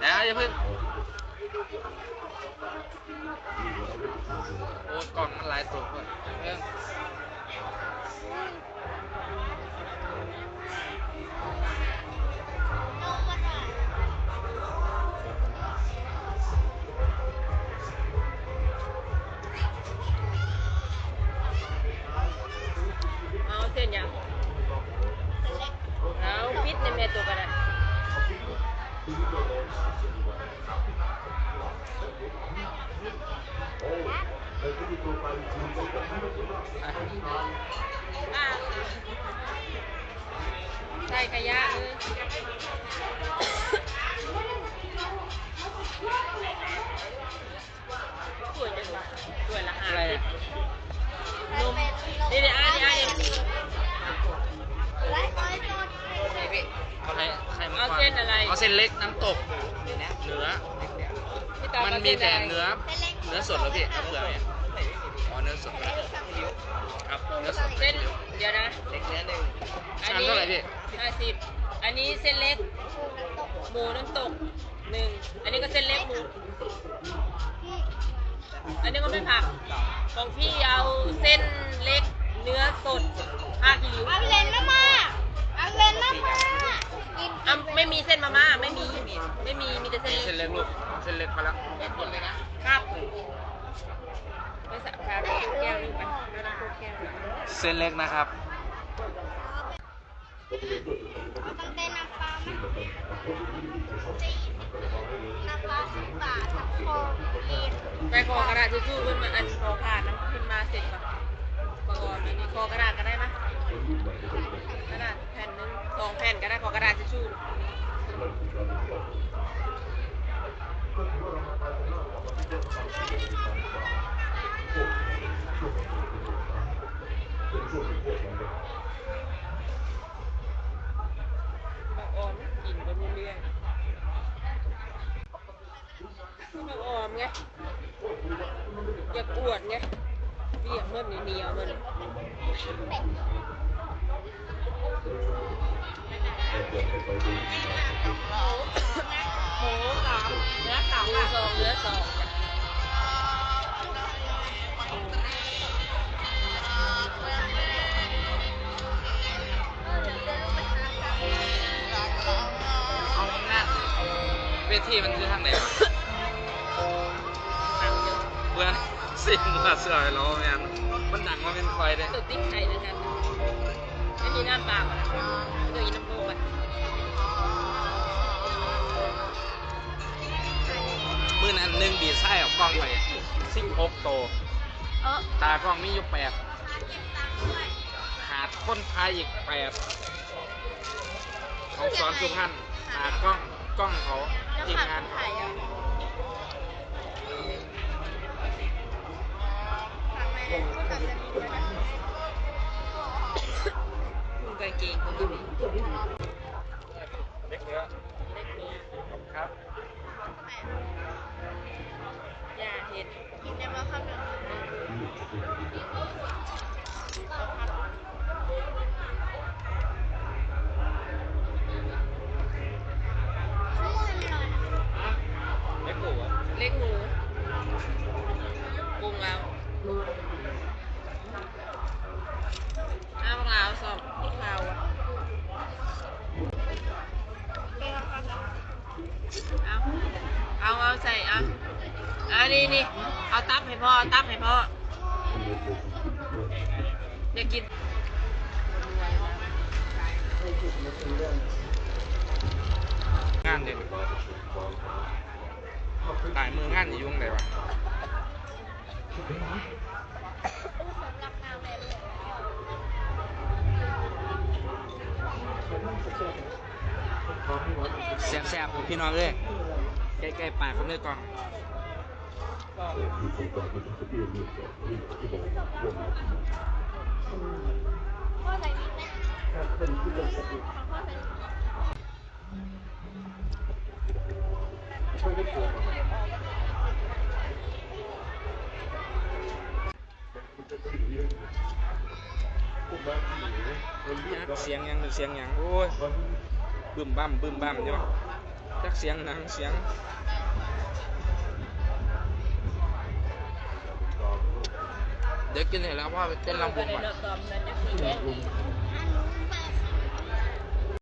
เดี๋ยวอย่าเพิ่งโอ้กล่องมันหลายตัวเพื่อนเพิ่ง ใส่กะยะเลยสวยจังวะสวยละห้าอะไรสิบนมนี่เดี๋ยอะนี่อะนี่เอาไข่ไข่มังเอากรเส้นอะไรเอาเส้นเล็กน้ำตกเนื้อ พี่ตอบมันมีแต่เนื้อ เนื้อสดแล้วพี่เอาเปลือกเนี่ยอ๋อเนื้อสดก็ได้ครับ เนื้อสด เส้น สิบอันนี้เส้นเล็กหมูน้ำตกหนึ่งอันนี้ก็เส้นเล็กหมู อันนี้ก็ไม่ผัก ของพี่เอาเส้นเล็กเนื้อสดห้ากิโลเอาเลนมามาเอาเลนมามากินอะไม่มีเส้นมาม่าไม่มี ไม่มี มีแต่เส้นเส้นเล็กเล็กลูกเส้นเล็กพอแล้วหมดเลยนะครับไปสักพาไปแก้วนึงไปแล้วน้ำโคกแก้วนึงเส้นเล็กนะครับ เอาตั้งแต่น้ำปลาไหมน้ำปลาสิบบาทกับโคกินไปคอกระดาษทิชชู่ขึ้นมาอันคอผ่านน้ำขึ้นมาเสร็จก่อนประกอบอันนี้คอกระดาษก็ได้นะกระดาษแผ่นหนึงสองแผ่นก็ได้คอกระดาษทิชชู่ ออมไงอยากอวดไงเรียกเมื่อเหนียวมันหมูสามเนื้อสามหมูสองเนื้อสองเอางานเวทีมันคือทางไหน เดียวเพื่อนสิ่งมาเสือให้เราแมนมันดังมาเป็นคอยเด้สุดติ๊กไข่เลยกันไม่มีน้ำเปล่าอะเดี๋ยวกินน้ำโค้กอะมื่อนั้นหนึ่งบีไส้ออกกล้องไปสิบหกโตวเออตากล้องมีอยู่แปดขาดคนพายอีกแปดของสอนสุพรรณตากล้องกล้องเขาทีมงานถ่ายยังถ่า กางเกงเขาก็มีเล็กเนื้อเล็กนี้ครับ เราอะเอาเอาเอาใส่เอาอันนี้นี่เอาตับให้พ่อเอาตับให้พ่ออยากกินงานเด่นตายมืองานอยู่ตรงไหนวะ แซ่บๆพี่น้องเอ้ยใกล้ๆปากผมเลยกอนพ่อใส่พริกไหมของพ่อใส่พริกเสียงยังเสียงยังโอ้ย บึ้มบั้มบึ้มบั้มใช่ไหมจักเสียงหนังเสียงเดี๋ยวกินเห็นแล้วว่าเปเต้นลำวงก่อน